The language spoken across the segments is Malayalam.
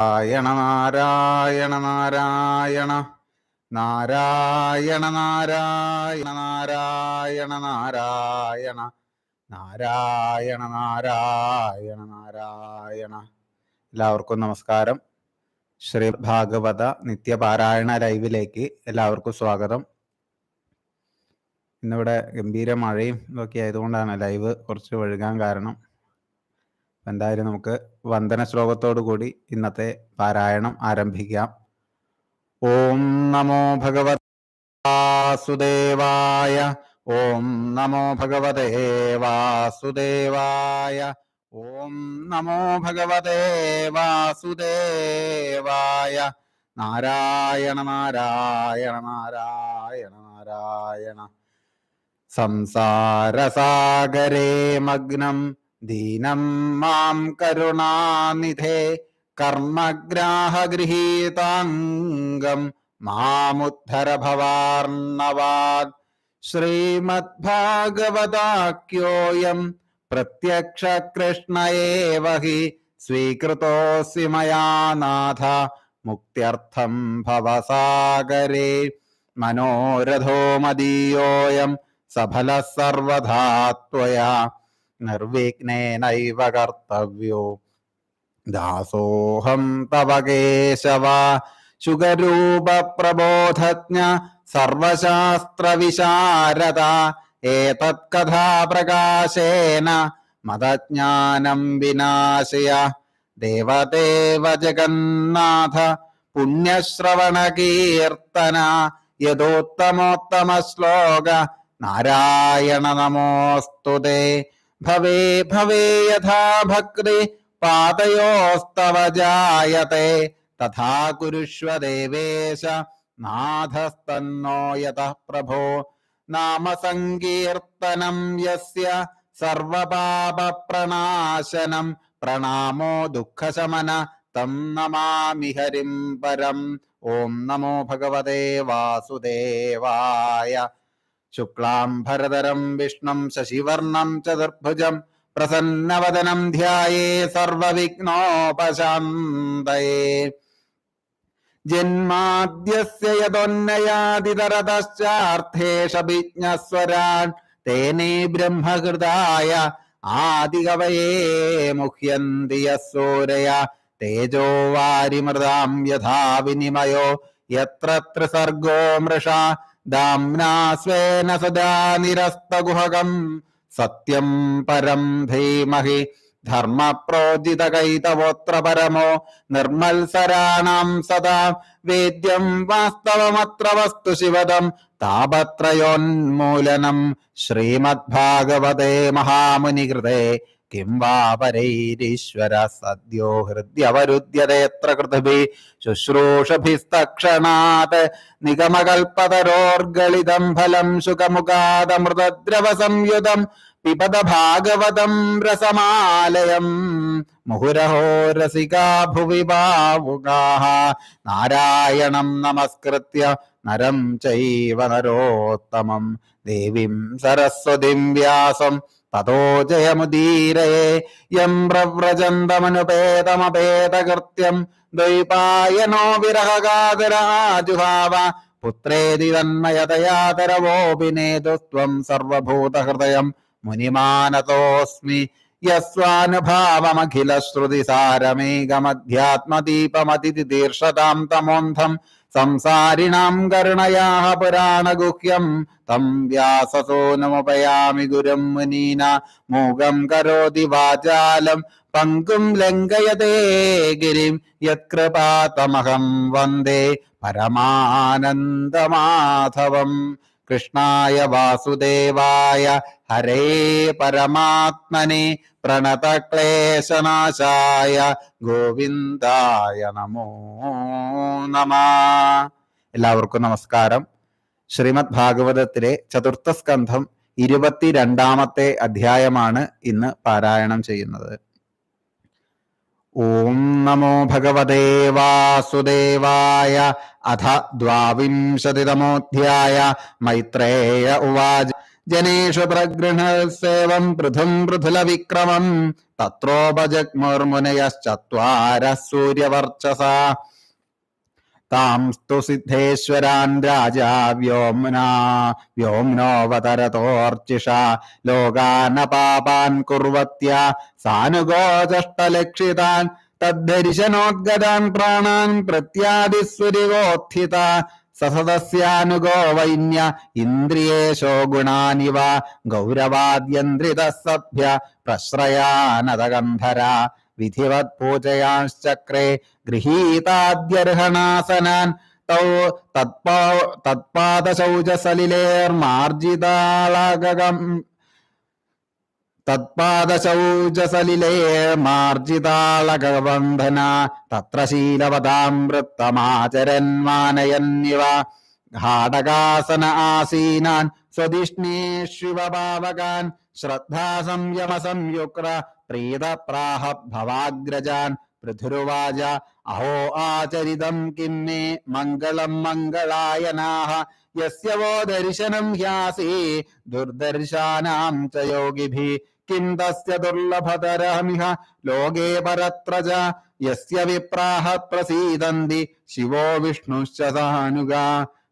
നാരായണ നാരായണ നാരായണ. നാരായണ നാരായണ നാരായണ നാരായണ. നാരായണ നാരായണ നാരായണ. എല്ലാവർക്കും നമസ്കാരം. ശ്രീ ഭാഗവത നിത്യപാരായണ ലൈവിലേക്ക് എല്ലാവർക്കും സ്വാഗതം. ഇന്നിവിടെ ഗംഭീര മഴയും ഇതൊക്കെ ആയതുകൊണ്ടാണ് ലൈവ് കുറച്ച് വഴുകാൻ കാരണം. എന്തായാലും നമുക്ക് വന്ദന ശ്ലോകത്തോടു കൂടി ഇന്നത്തെ പാരായണം ആരംഭിക്കാം. ഓം നമോ ഭഗവത് വാസുദേവായ ഓം നമോ ഭഗവതേ വാസുദേവായ ഓം നമോ ഭഗവതേ വാസുദേവായ നാരായണ നാരായണ നാരായണ നാരായണ. സംസാരസാഗരേ മഗ്നം ദീനം മാം കരുണാനിധേ കർമ്മഗ്രാഹഗൃഹീതാംഗം മാമുദ്ധര ഭവാർണവാത് ശ്രീമദ്ഭാഗവതാക്യോയം പ്രത്യക്ഷ കൃഷ്ണയേവ ഹി സ്വീകൃതോസി മയാ നാഥ മുക്ത്യർത്ഥം ഭവസാഗരേ മനോരഥോ മദീയോയം സഫല സർവധാ നിർവിഘ്നേനൈവ കർത്തവ്യോ ദാസോഹം തവ കേശവ ശുഗരൂപ പ്രബോധജ്ഞ സർവശാസ്ത്ര വിശാരദ ഏതത് കഥാപ്രകാശേന മതജ്ഞാനം വിനാശയ. ദേവദേവ ജഗന്നാഥ പുണ്യശ്രവണ കീർത്തന യഥോത്തമോത്തമ ശ്ലോക. നാരായണ നമോസ്തുതേ. ഭവേ ഭവേ യഥാ ഭക്തി പാതയോസ്തവ ജായത്തെ തഥാ കുരുഷ്വ ദേവേശ നാഥസ്തന്നോ യത പ്രഭോ. നാമസങ്കീർത്തനം യസ്യ സർവപാപ പ്രണാശനം പ്രണാമോ ദുഃഖശമന തം നമാമി ഹരിം പരം. ഓം നമോ ഭഗവതേ വാസുദേവായ शुक्लाम्भरधरं विष्णुं शशिवर्णं चतुर्भुजं प्रसन्नवदनं ध्याये सर्वविघ्नोपशान्तये जन्माद्यस्य यदोन्नयादितरतश्चार्थेश विज्ञस्वरान् तेने ब्रह्मकृदाय आदिकवये मुह्यन्ति यः सूरया तेजो वारिमृदां यथा विनिमयो यत्र त्रिसर्गो मृषा दाम्ना सदा निरस्तगुहकम् सत्यम् परम् धीमहि धर्मप्रोजितकैतवोऽत्र परमो निर्मत्सराणाम् सदा वेद्यम् वास्तवमत्र वस्तु शिवदम् तापत्रयोन्मूलनम् श्रीमद्भागवते महामुनिकृते കിം വാ പരൈരീശ്വര സദ്യോ ഹൃദ്യവരുദ്യതേത്ര കൃതഭി? ശുശ്രൂഷഭിസ്തക്ഷണാത് നിഗമകൽപ്പതരോർഗളിതം ഫലം ശുകമുഖാദമൃതദ്രവ സംയുതം പിബത ഭാഗവതം രസമാലയം. മുഹുരഹോ രസികാ ഭുവി ഭാവുകാः നാരായണം നമസ്കൃത്യ നരം ചൈവ നരോത്തമം. ദേവീം സരസ്വതിം വ്യാസം തതോ ജയമുദീരയെ യം പ്രവ്രജന്തമനുപേതമപേതകൃത്യം ദ്വൈപായനോ വിരഹകാതരാജുഹാവ പുത്രേതി തന്മയതയാതരവോപിനേതുസ്ത്വം സർവഭൂതഹൃദയം മുനിമാനതോസ്മി യസ്വാനുഭാവമഖില ശ്രുതി തമോന്ധം സംസാരിണാം കരുണയാഹ പുരാണഗുഹ്യം. തം വ്യാസസോനമുപയാമി ഗുരും മുനീന. മൂകം കരോതി വാചാലം പങ്കും ലംഘയതേ ഗിരിം. യത്കൃപാതമഹം വന്ദേ പരമാനന്ദമാധവം. കൃഷ്ണായ വാസുദേവായ ഹരേ പരമാത്മനെ. പ്രണതക്ലേശനാശായ ഗോവിന്ദായ നമോ നമ. എല്ലാവർക്കും നമസ്കാരം. ശ്രീമദ് ഭാഗവതത്തിലെ ചതുർത്ഥ സ്കന്ധം ഇരുപത്തിരണ്ടാമത്തെ അധ്യായമാണ് ഇന്ന് പാരായണം ചെയ്യുന്നത്. ഓം നമോ ഭഗവതേ വാസുദേവായ അഥ ദ്വാവിംശതിതമോധ്യായ മൈത്രേയ ഉവാച. ജനേഷു പ്രഗൃഹസേവം പൃഥും വിക്രമം തത്രോപജഗ്മുർമുനയശ്ചത്വാര സൂര്യവർച്ചസ താം സ്തു സിദ്ധേശ്വരാൻ രാജാ വ്യോംനാ വ്യോംനോവതരതോർച്ചിഷ ലോകാനപാപാൻ കുർവത്യ സാനുഗോചഷ്ടലക്ഷിതാൻ തദ്ധരിശനോദ്ഗതാൻ പ്രാണാൻ പ്രത്യാദിസ്വരിഗോത്ഥിത സസദസ്യാനുഗോ വൈന്യ ഇന്ദ്രിയേശോ ഗുണാനിവ ഗൗരവാദ്യന്ത്രിത സഭ്യ പ്രശ്രയാനതഗന്ധര വിധിവത് പൂജയാശ്ചക്രേ ഗൃഹീതാദ്യർഹണാസനാൻ തൗ തത്പാ തത്പാദശൗചസലിലേർമാർജിതാളകം തത്പാദശൗചസലിലേർമാർജിതാളകബന്ധന തത്ര ശീലവതാം വൃത്തമാചരൻ മാനയന്നിവ ഘാടകാസന ആസീനാൻ സ്വദിഷ്ണേഷ്വിവഭാവകാൻ ശ്രദ്ധാ സംയമ സംയുക്ര പ്രീത പ്രാഹ ഭവാഗ്രജാൻ പൃഥുരുവാച അഹോ ആചരിതം കിം മേ മംഗളം മംഗളായനാഹ യസ്യ വോ ദർശനം ഹ്യാസി ദുർദർശാനാം ച യോഗിഭിः കിം തസ്യ ദുർലഭതരമിഹ ലോകേ പരത്ര യസ്യ വിപ്രാഹ പ്രസീദന്തി ശിവോ വിഷ്ണുശ്ച സാനുഗാ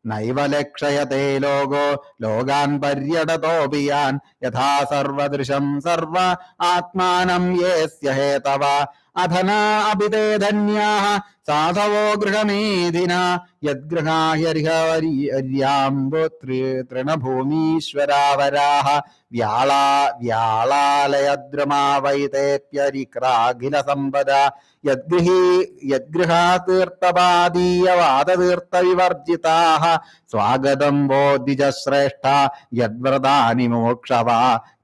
നൈവ ലക്ഷയത്തെ ലോകോ ലോകാൻ പര്യടതോപിയാൻ യഥാ സർവദൃശം സർവ ആത്മാനം യേസ്യ ഹേതവ അധനാ അപി തേ ധന്യാः സാധവോ ഗൃഹമേദിന യദ്ഗൃഹാഹ്യർഹര്യാംബു തൃണഭൂമീശ്വരാവരാः വ്യാളാ വ്യാളാലയദ്രമാവൈതേപ്യരിക്രാഖില സമ്പദ യദ്ഗൃഹീ യദ്ഗൃഹാതീർത്ഥവാദതീർത്ഥവിവർജിതാः സ്വാഗതം ബോധിജശ്രേഷ്ഠ യദ്വ്രതാനി മോക്ഷവ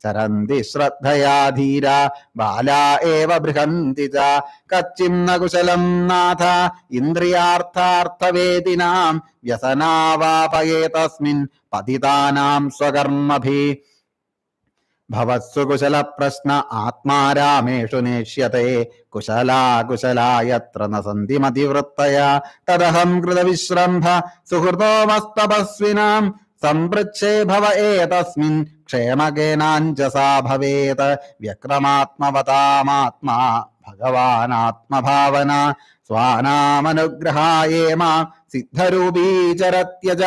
ചരന്തി ശ്രദ്ധയാ ധീര ബാലാ ഏവ ബൃഹന്തി ച കച്ചിന്ന കുശലം നാഥ ഇന്ദ്രിയാർത്ഥാർത്ഥവേദിനാം വ്യസനാവാപയേ തസ്മിൻ പതിതാനാം സ്വകർമ്മഭി. ഭവത്സു കുശല പ്രശ്ന ആത്മാരാമേഷു നേഷ്യത്തെ കുശലാകുശലായത്ര ന സന്ധി മതിവൃത്തയ തദഹം കൃതവിശ്രംഭ സുഹൃതോമസ്തപസ്വിനാം സംപൃച്ഛേ ഭവ ഏതസ്മിൻ ക്ഷേമകേനാഞ്ജസാ ഭവേത്. വ്യക്രമാത്മവതാമാത്മാ ഭഗവാനാത്മഭാവന. സ്വാനാമനുഗ്രഹായേമ സിദ്ധരൂപീചരത്യജ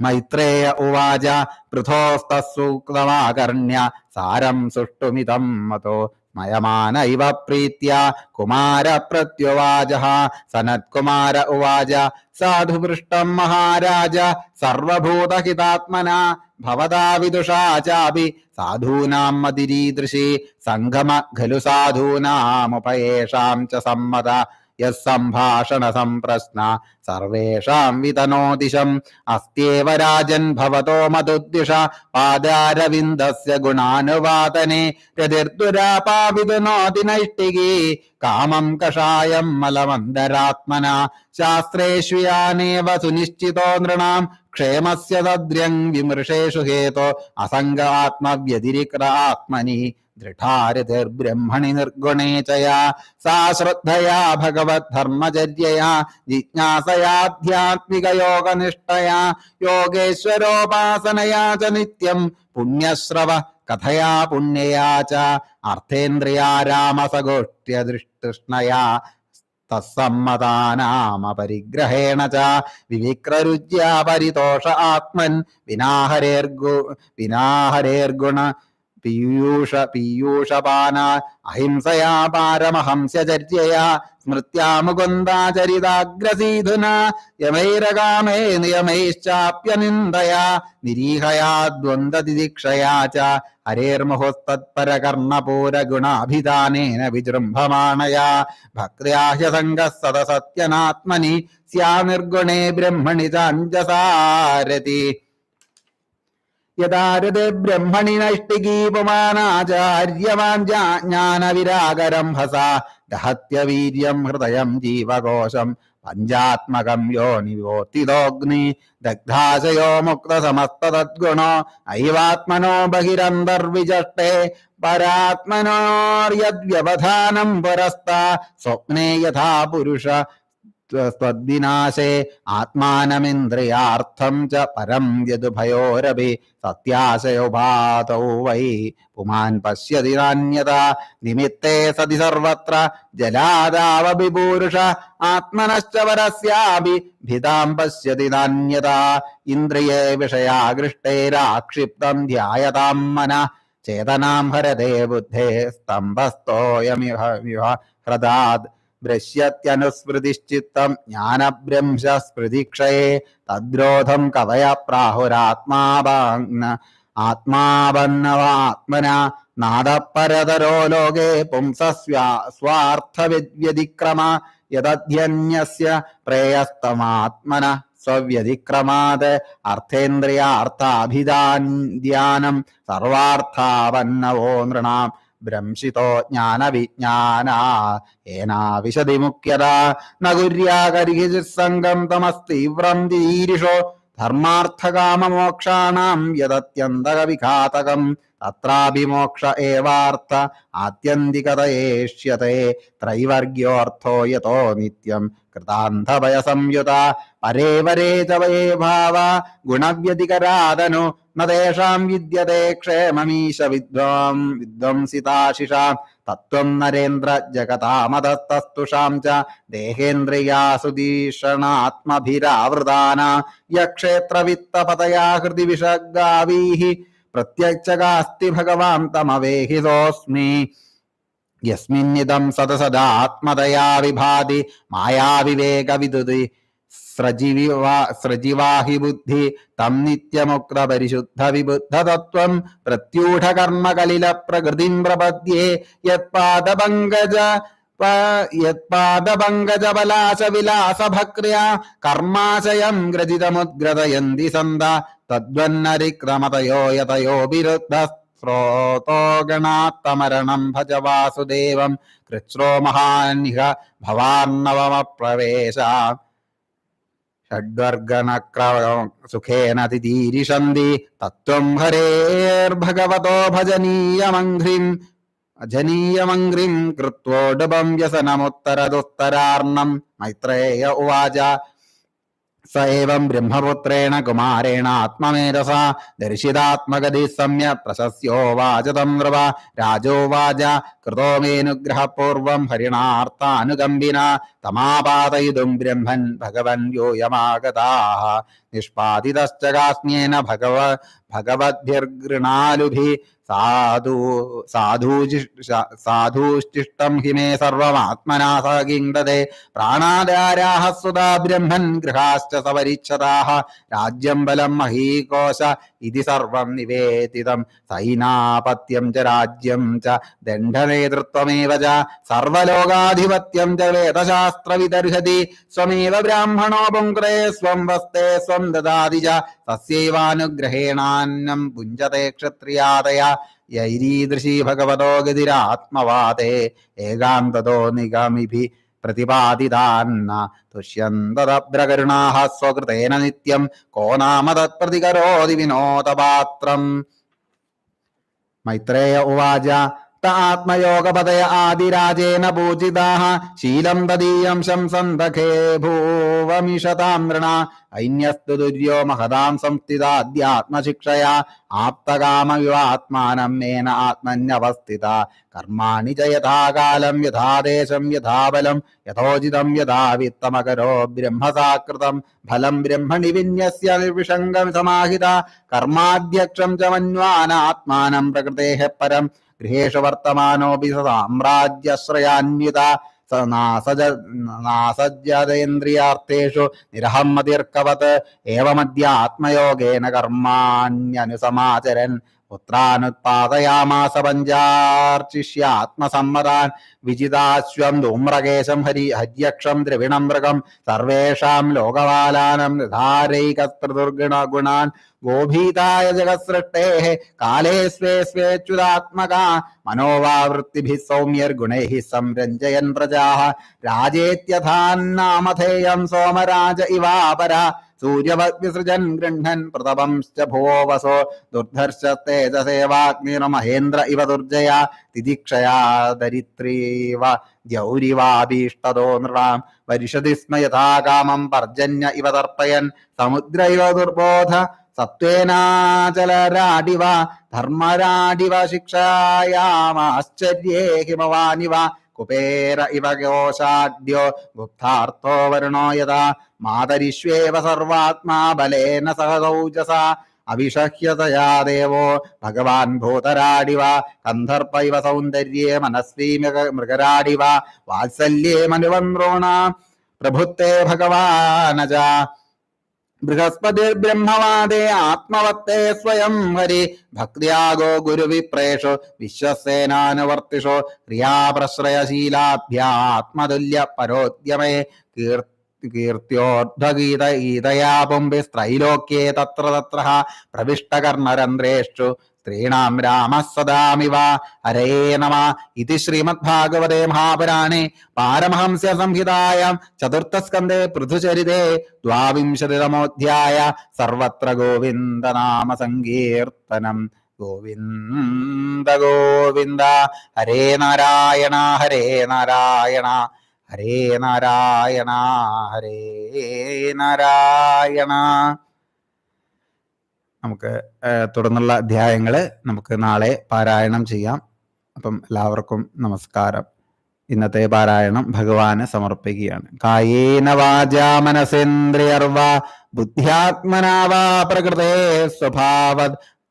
മൈത്രേയ ഉവാച പൃഥോസ്തസൂക്തമാകർണ്യ സാരം സുഷ്ടുമിതം മതോ മയമാന ഇവ പ്രീത്യ കുമാര പ്രത്യുവാച സനത്കുമാര ഉവാച. സാധു പൃഷ്ടം മഹാരാജ സർവഭൂതഹിതാത്മന ഭവതാ വിദുഷാ ചാപി. സാധൂനാം മതിരീദൃശി സംഗമ ഖലു സാധൂനാമുപയേഷാം ച സമ്മത. യസ്സംഭാഷണ സംപ്രശ്ന സർവേഷാം വിതനോദിശം അസ്ത്യേവ രാജൻ ഭവതോ മതുദ്ദിഷ പാദാരവിന്ദസ്യ ഗുണാനുവാദനെ രതിർദുരാപാവിതുനോതി നൈഷ്ടികീ കാമം കഷായം മലമന്ദരാത്മന ശാസ്ത്രേഷ്വയാനേവ സുനിശ്ചിതോ നൃണാം ക്ഷേമസ്യ തദ്ര്യങ് വിമൃഷേഷു ഹേതോ അസംഗാത്മവ്യതിരിക്ര ആത്മനി ദൃഢാരതിർബ്രഹ്മണി നിർഗുണേചയാ സാ ശ്രദ്ധയാ ഭഗവദ്ധർമ്മചര്യയാ ജിജ്ഞാസയാധ്യാത്മികയോഗനിഷ്ഠയാ യോഗേശ്വരോപാസനയാ ച നിത്യം പുണ്യശ്രവ കഥയാ പുണ്യയാ ച അർത്ഥേന്ദ്രിയാ രാമസഗോഷ്ട്യതൃഷ്ണയാ തസ്സമ്മതാനാമപരിഗ്രഹേണ ച വിവിക്രരുജ്യാ പരിതോഷ ആത്മൻ വിനാഹരേർഗു വിനാഹരേർഗുണ പീയൂഷ പീയൂഷപാന അഹിംസയാ പാരമഹംസ്യചര്യയാ സ്മൃത്യാ മുകുന്ദാചരിതാഗ്രസീധുന യമൈരകാമേ നിയമൈശ്ചാപ്യനിന്ദയാ നിരീഹയാ ദ്വന്ദ്വതിദീക്ഷയാ ച ഹരേർമുഹസ്തത്പരകർണപൂരഗുണാഭിധാനേന വിജൃംഭമാണയാ ഭക്ര്യാ ഹ്യസംഗഃ സദസത്യനാത്മനി സ്യാ നിർഗുണേ ബ്രഹ്മണി ചാഞ്ജസാരതി യഥാരത് ബ്രഹ്മണി നൈഷ്ടികീപമാനാചാര്യമാഞ്ജാനവിരാഗരം ഹസ. ദഹത്യവീര്യം ഹൃദയം ജീവകോശം പഞ്ചാത്മകം യോനിവോത്തിതോഗ്നി ദഗ്ധാശയോ മുക്ത സമസ്ത തദ്ഗുണോ ഐവാത്മനോ ബഹിരന്തർവിജഷ്ടേ പരാത്മനോർയദ്വ്യവധാനം പുരസ്ത. സ്വപ്നേ യഥാ പുരുഷ. സ്വദ്വിനാശേ ആത്മാനമിന്ദ്രിയാർത്ഥം ച പരം യദുഭയോരപി സത്യാശയോപാതൗ വൈ. പുമാൻ പശ്യതി നാന്യത നിമിത്തേ സതി സർവത്ര ജലാദാവഭിപൂരുഷ ആത്മനശ്ച പരസ്യാപി ഭിതാം പശ്യതി നാന്യത. ഇന്ദ്രിയേ വിഷയാകൃഷ്ടേരാക്ഷിപ്തം ധ്യായതാം മന ചേതനാം ഹരതേ ബുദ്ധേ സ്തംഭസ്തോയമിഹ വിഹ ജ്ഞാനഭ്രംശ സ്മൃതിക്ഷയേ തദ്രോധം കവയ പ്രാഹുരാത്മാവാഗ്ന ആത്മാവന്നവാത്മന നാദപരതരോ ലോകേ പുംസസ്വാ സ്വാർത്ഥവ്യതിക്രമ യദധ്യന്യസ്യ പ്രേയസ്തമാത്മന സ്വവ്യതിക്രമാത് അർത്ഥേന്ദ്രിയാർത്ഥാഭിധാനം സർവാർത്ഥാവന്നവോ നൃണാം ഭ്രംശിതോ ജ്ഞാനവിജ്ഞാന ഏനാവിശതി മുഖ്യത നകുര്യാകരിസംഗം തമസ്തീവ്രം ദീരിഷോ ധർമാർത്ഥകാമമോക്ഷാണാം യദത്യന്തകവിഘാതകം തത്രാഭിമോക്ഷ ഏവാർത്ഥ ആത്യന്തികതയേഷ്യത്തെ ത്രൈവർഗ്യോർത്ഥോ യതോ നിത്യം കൃതാന്ധഭയസംയുത പരേ വരേ ച വയേ ഭാവ ഗുണവ്യതികരാതനു നേഷാം വിദ്യത്തെ ക്ഷേമമീശ വിദ്വാം വിദ്വംസിതാശിഷാം തത്വം നരേന്ദ്ര ജഗതാമതസ്തുഷാം ച ദേഹേന്ദ്രിയാസുദീഷണാത്മഭിരാവൃതാന യക്ഷേത്രവിത്തപതയാ ഹൃദി വിഷഗാവീः പ്രത്യക്ഷകാസ്തി ഭഗവാൻ തമവേഹിതോസ്മി യസ്മിന്നിദം സദസദാത്മതയാ വിഭാതി മായാവിവേകവിദുതി സ്രജിവിവാ സ്രജിവാഹി ബുദ്ധി തം നിത്യമുക്ത പരിശുദ്ധ വിബുദ്ധതത്വം പ്രത്യൂഢകർമ്മകലില പ്രകൃതിം പ്രപദ്യേ യത്പാദപങ്കജ യത്പാദപങ്കജബലാശ വിലാസഭക്ര്യ കർമാശയം ഗ്രജിതമുദ്ഗ്രതയന്തി സന്ത തദ്വന്നരിക്രമതയോ യതയോ വിരുദ്ധ സ്രോതോ ഭജ വാസുദേവം കൃച്രോ മഹാനിഹ ഭവാർണവമപ്രവേശ. ഷഡ്വർഗണക്ര സുഖേന തിരീരിഷന്തി തത്വം ഹരേർഭഗവതോ ഭജനീയമംഘ്രിം അജനീയമംഘ്രിം കൃത്വോടുപം വ്യസനമുത്തരദുത്തരാർണം മൈത്രേയ ഉവാച സ ഏവം ബ്രഹ്മപുത്രേണ കുമാരേണ ആത്മമേധസ ദർശിതാത്മഗതി സമ്യ പ്രശസ്യോവാച തന്ത്രവ രാജോവാച കൃതോ മേനുഗ്രഹപൂർവം ഹരിണാർത്ഥാനുകമ്പിന തമാപാതയിതും ബ്രഹ്മൻ ഭഗവൻ യോയമാഗതാഃ നിഷ്പാദിതശ്ചകാസ്മ്യേന ഭഗവ ഭഗവദ്ഭിർഗൃണാലുഭി. സാധു സാധൂജി സാധൂഷ്ടിഷ്ടം ഹിമേ സർവമാത്മനാ സകിങ്ദതെ പ്രാണാദാരാഹ സുതാ ബ്രഹ്മൻ ഗൃഹാശ്ച സപരിച്ഛതാഃ രാജ്യം ബലം മഹീകോശ ഇതി സർവം നിവേദിതം. സൈനാപത്യം ച രാജ്യം ച ദണ്ഡനേതൃത്വമേവ ച. സർവലോകാധിപത്യം ച വേദശാസ്ത്രവിദർഹതി. സ്വമേവ ബ്രാഹ്മണോ പുങ്ക്രേ സ്വം വസ്തേ സ്വം ദദാതി ച തസ്യൈവാനുഗ്രഹേണാന്നം പുഞ്ചത്തെ ക്ഷത്രിയാതയ യൈരീദൃശീ ഭഗവതോ ഗതിരാത്മവാദേ. ഏകാന്തതോ നിഗമിഭി പ്രതിപാദിതാന്ന. തുഷ്യന്തതബ്രകരുണാः സ്വകൃതേന നിത്യം. കോ നാമ തത്പ്രതികരോതി വിനോദപാത്രം. മൈത്രേയ ഉവാച ആത്മയോഗപതയ ആദിരാജേന പൂജിതാഹ ശീലം തദീയം ശംസന്തഖേ ഭൂവമിഷതാം നൃണ ഐന്യസ്തു ദുര്യോ മഹതാം സംസ്ഥിതാദ്യാത്മശിക്ഷയാ ആപ്തകാമയുവാത്മാനം മേന ആത്മന്യവസ്ഥിത. കർമാണി ച യഥാകാലം യഥാദേശം യഥാബലം യഥോചിതം യഥാവിത്തമകരോ ബ്രഹ്മസാകൃതം ഫലം ബ്രഹ്മണി വിന്യസ്യ നിർവിഷംഗം സമാഹിത. കർമാധ്യക്ഷം ച മന്വാനാത്മാനം പ്രകൃതേഹ പരം ഗൃഹേഷു വർത്തമാനോപി സാമ്രാജ്യശ്രയാന്വിത സ നാസജ നാസജ്ജതേന്ദ്രിയാർത്ഥേഷു നിരഹം മതിർക്കവത്. ഏവമദ്യ ആത്മയോഗേന കർമാണ്യനുസമാചരൻ. പുത്രാനുത്പാദയാമാസ പഞ്ചാർച്ചിഷ്യാത്മസമ്മതാൻ വിജിതാശ്വം ധൂമ്രകേശം ഹരി ഹര്യക്ഷം ദ്രവിണം മൃഗം സർവേഷാം ലോകപാലാനം നിധാരൈകസ്തൃദുർഗുണ ഗുണാൻ ഗോഭീതായ ജഗത്സൃഷ്ടേ കാലേ സ്വേ സ്വേച്യുതാത്മക മനോവാവൃത്തിഭിः സൗമ്യർഗുണൈः സംരഞ്ജയൻ പ്രജാ രാജേത്യഥാന്നാമധേയം സോമരാജ ഇവാപര സൂര്യവിസൃജൻ ഗൃഹൻ പ്രതപംശ്ച ഭുവോ വസോ ദുർധർഷ തേജസേവാഗ്നിർമഹേന്ദ്ര ഇവ ദുർജയ തിദിക്ഷയാ ദരിത്രീവ ദ്യൗരിവാഭീഷ്ടതോ നൃണാം. വരിഷതി സ്മ യഥാകാമം പർജന്യ ഇവ തർപ്പയൻ. സമുദ്ര ഇവ ദുർബോധ സത്വേനാചലരാടിവ. ധർമ്മരാടിവ ശിക്ഷായാമാശ്ചര്യേ ഹിമവാനിവ കുപേര ഇവ കോശാദ്യോ ഗുപ്താർത്ഥോ വരുണോ യഥാ? മാതരിഷ്വേവ സർവാത്മാ ബലേന സഹസൗജസ അവിഷഹ്യതയാ ദേവോ ഭഗവാൻ ഭൂതരാടിവ. കന്ധർപ്പ ഇവ സൗന്ദര്യേ മനസ്വീ മൃഗ- മൃഗരാടിവ. വാത്സല്യേ മനുവന്ത്രോണ. പ്രഭുത്തെ ഭഗവാനജ. ബൃഹസ്പതിർബ്രഹ്മവാദേ ആത്മവത്തേ സ്വയം ഹരി ഭക്തിയാഗോ ഗുരുവിപ്രേഷു. വിശ്വസേനാനുവർത്തിഷോ. ക്രിയാപ്രശ്രയശീലാഭ്യാത്മതുല്യ പരോദ്യമേ കീർ കീർത്തിയോർധ്വഗീത ഗീതയാ പുംഭിസ്ത്രൈലോക്യേ തത്ര തത്ര പ്രവിഷ്ടകർണരന്ധ്രേഷു സ്ത്രീണാം രാമ സദാമിവ. ഹരേ നമ. ഇതി ശ്രീമദ്ഭാഗവതേ മഹാപുരാണേ. പാരമഹംസ്യ സംഹിതായാം ചതുർത്ഥസ്കന്ധേ പൃഥുചരിതേ. ദ്വാവിംശതിതമോധ്യായ. സർവത്ര ഗോവിന്ദനാമ സങ്കീർത്തനം. ഗോവിന്ദ ഗോവിന്ദ. ഹരേ നാരായണ ഹരേ നാരായണ. ഹരേ നാരായണ ഹരേ നാരായണ. നമുക്ക് തുടർന്നുള്ള അധ്യായങ്ങൾ നമുക്ക് നാളെ പാരായണം ചെയ്യാം. അപ്പം എല്ലാവർക്കും നമസ്കാരം. ഇന്നത്തെ പാരായണം ഭഗവാന് സമർപ്പിക്കുകയാണ്. കായേന വാചാ മനസേന്ദ്രിയർവ ബുദ്ധ്യാത്മനാവാ പ്രകൃതേ സ്വഭാവ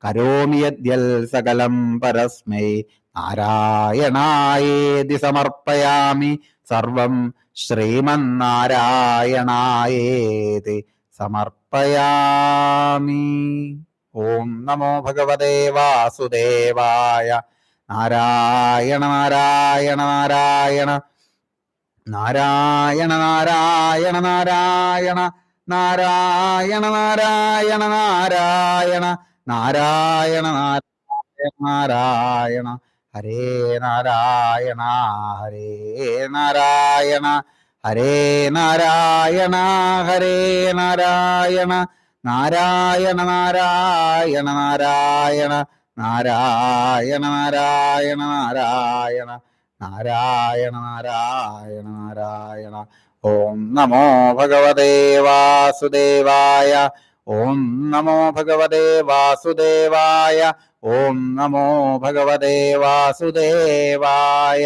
കരോമിയദ്യൽ സകലം പരസ്മൈ നാരായണായേതി സമർപ്പയാമി സർവം ശ്രീമന്നാരായണായേതി സമർപ്പയാമി. ഓം നമോ ഭഗവതേ വാസുദേവായ. നാരായണ നാരായണ നാരായണ. നാരായണ നാരായണ നാരായണ. നാരായണ നാരായണ നാരായണ. നാരായണ നാരായണ നാരായണ. ഹരേ നാരായണ ഹരേ നാരായണ. ഹരേ നാരായണ ഹരേ നാരായണ നാരായണ നാരായണ നാരായണ നാരായണ നാരായണ നാരായണ നാരായണ നാരായണ നാരായണ. ഓം നമോ ഭഗവതേ വാസുദേവായ ഓം നമോ ഭഗവതേ വാസുദേവായ ഓം നമോ ഭഗവതേ വാസുദേവായ.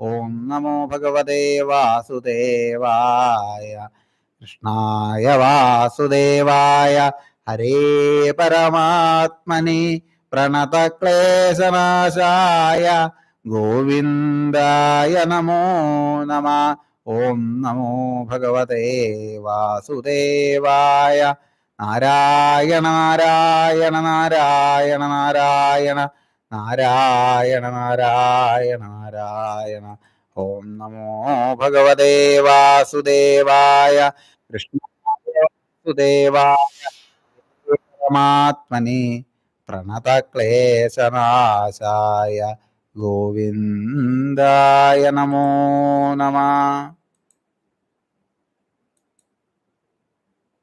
ഓം നമോ ഭഗവതേ വാസുദേവായ കൃഷ്ണായ വാസുദേവായ ഹരേ പരമാത്മനി പ്രണതക്ലേശനാശായ ഗോവിന്ദായ നമോ നമ ഓം നമോ ഭഗവതേ വാസുദേവായ നാരായണ നാരായണ നാരായണ നാരായണ നാരായണ നാരായണ നാരായണ. ഓം നമോ ഭഗവതേ വാസുദേവായ കൃഷ്ണായ വാസുദേവായ. പരമാത്മനി പ്രണതക്ലേശനാശായ. ഗോവിന്ദായ നമോ നമ.